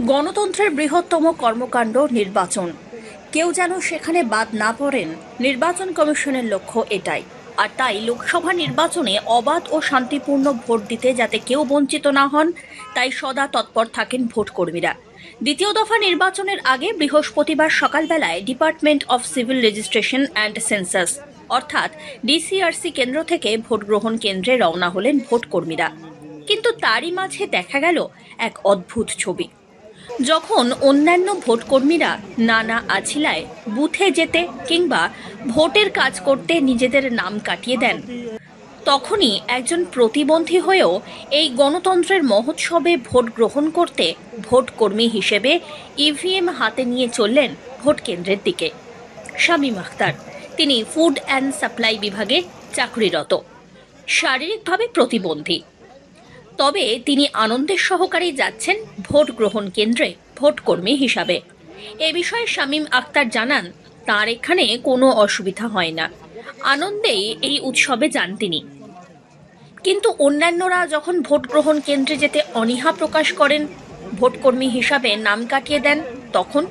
গণতন্ত্রের বৃহত্তম কর্মকাণ্ড নির্বাচন। কেউ যেন সেখানে বাদ না পড়েন। নির্বাচন কমিশনের লক্ষ্য এটাই। আর তাই লোকসভা নির্বাচনে অবাধ ও শান্তিপূর্ণ ভোট দিতে যাতে কেউ বঞ্চিত না হন, তাই সদা তৎপর থাকেন ভোটকর্মীরা। দ্বিতীয় দফা নির্বাচনের আগে বৃহস্পতিবার সকালবেলায় department of civil registration and census, অর্থাৎ ডিসিআরসি কেন্দ্র থেকে ভোট গ্রহণ কেন্দ্রে রওনা হলেন ভোটকর্মীরা। কিন্তু তারই মাঝে দেখা গেল এক অদ্ভুত ছবি। যখন অন্যান্য ভোটকর্মীরা নানা আছিলায় বুথে যেতে কিংবা ভোটের কাজ করতে নিজেদের নাম কাটিয়ে দেন, তখনই একজন প্রতিবন্ধী হয়েও এই গণতন্ত্রের মহোৎসবে ভোট গ্রহণ করতে ভোটকর্মী হিসেবে ইভিএম হাতে নিয়ে চললেন ভোট কেন্দ্রের দিকে। শামীম আখতার, তিনি ফুড অ্যান্ড সাপ্লাই বিভাগে চাকরিরত। শারীরিকভাবে প্রতিবন্ধী। তবে তিনি আনন্দের সহকারেই যাচ্ছেন ভোট গ্রহণ কেন্দ্রে ভোটকর্মী হিসাবে। এ বিষয়ে শামীম আক্তার জানান, তার এখানে কোনো অসুবিধা হয় না। আনন্দেই এই উৎসবে যান তিনি। কিন্তু অন্যান্যরা যখন ভোট গ্রহণ কেন্দ্রে যেতে অনীহা প্রকাশ করেন, ভোটকর্মী হিসাবে নাম কাটিয়ে দেন, তখন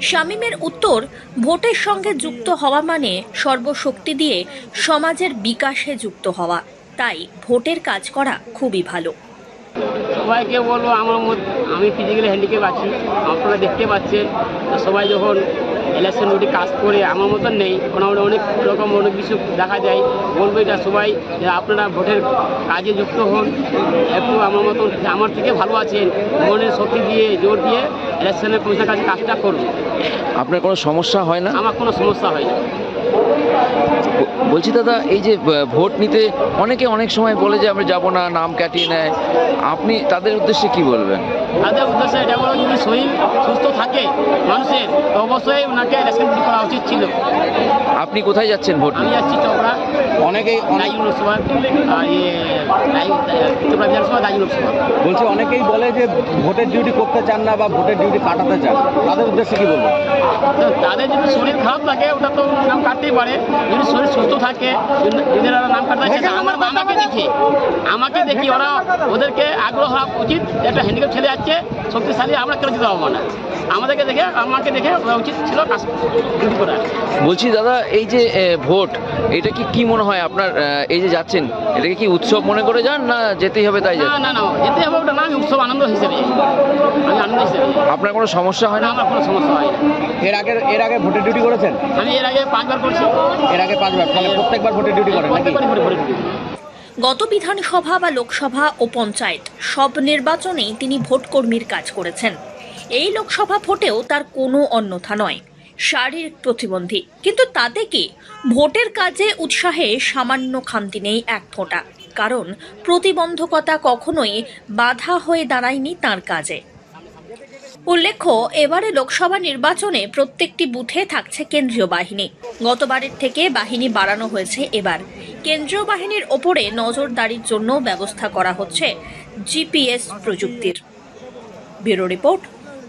শামীমের উত্তর, ভোটের সঙ্গে যুক্ত হওয়া মানে সর্বশক্তি দিয়ে সমাজের বিকাশে যুক্ত হওয়া। তাই ভোটের কাজ করা খুবই ভালো। সবাইকে বলব আমার মধ্যে আমি ফিজিক্যালি হ্যান্ডিক্যাপ আছি আপনারা দেখতে পাচ্ছেন। তো সবাই যখন ইলেকশন ডিউটি কাজ করে আমার মতন নেই। মোটামুটি অনেক রকম অনেক কিছু দেখা যায়। বলব এটা সবাই যে আপনারা ভোটের কাজে যুক্ত হন। একটু আমার মতন আমার থেকে ভালো আছেন মনের শক্তি দিয়ে জোর দিয়ে ইলেকশনের কমিশনের কাছে কাজটা করুন। আপনার কোনো সমস্যা হয় না? আমার কোনো সমস্যা হয় না। বলছি দাদা এই যে ভোট নিতে অনেকে অনেক সময় বলে যে আমরা যাব না নাম কাটিয়ে নেয়। আপনি তাদের উদ্দেশ্যে কি বলবেন? তাদের উদ্দেশ্যে এটা বলো যদি শরীর সুস্থ থাকে মানুষের অবশ্যই ওনাকে ইলেকশন করা উচিত ছিল। আপনি কোথায় যাচ্ছেন ভোট আমি? যাচ্ছি চোপড়া অনেকেই দায়ী লোকসভা ইয়ে বিধানসভা দায়ী লোকসভা। বলছি অনেকেই বলে যে ভোটের ডিউটি করতে চান না বা ভোটের ডিউটি কাটাতে চান তাদের উদ্দেশ্যে কি বলব? তাদের যদি শরীর খারাপ থাকে ওটা তো নাম কাটতেই পারে। যদি শরীর সুস্থ থাকে ওরা নাম কাটতে আমার আমাকে দেখে। আমাকে দেখি ওরা ওদেরকে আগ্রহ হওয়া উচিত একটা হ্যান্ডিক্যাপ ছেলে যাচ্ছে শক্তিশালী আমরা কেন যেতে পারব না। আমাদেরকে দেখে আমাকে দেখে উচিত ছিল কাজ করা। বলছি দাদা এই যে ভোট এটা কি কি মনে হয় আপনার এই যে যাচ্ছেন এটাকে কি উৎসব মনে করে যান না যেতেই হবে তাই না না না যেতে হবে ওটা না আমি উৎসব আনন্দ হিসেবে। আমি আনন্দ হিসেবে। আপনার কোনো সমস্যা হয় না? আমার কোনো সমস্যা হয় এর আগে এর আগে ভোটের ডিউটি করেছেন? আমি এর আগে পাঁচবার করছি। এর আগে পাঁচবার তাহলে প্রত্যেকবার ভোটের ডিউটি করেন নাকি। গত বিধানসভা বা লোকসভা ও পঞ্চায়েত সব নির্বাচনেই তিনি ভোটকর্মীর কাজ করেছেন। এই লোকসভা ভোটেও তার কোনো অন্যথা নয়। শারীরিক প্রতিবন্ধী। কিন্তু তাতে কি? ভোটের কাজে উৎসাহে সামান্য খামতি নেই এক ফোঁটা। কারণ প্রতিবন্ধকতা কখনোই বাধা হয়ে দাঁড়ায়নি তার কাজে। উল্লেখ্য, এবারে লোকসভা নির্বাচনে প্রত্যেকটি বুথে থাকছে কেন্দ্রীয় বাহিনী। গতবারের থেকে বাহিনী বাড়ানো হয়েছে এবার। কেন্দ্রীয় বাহিনীর ওপরে নজরদারির জন্য ব্যবস্থা করা হচ্ছে জিপিএস প্রযুক্তির। Bureau report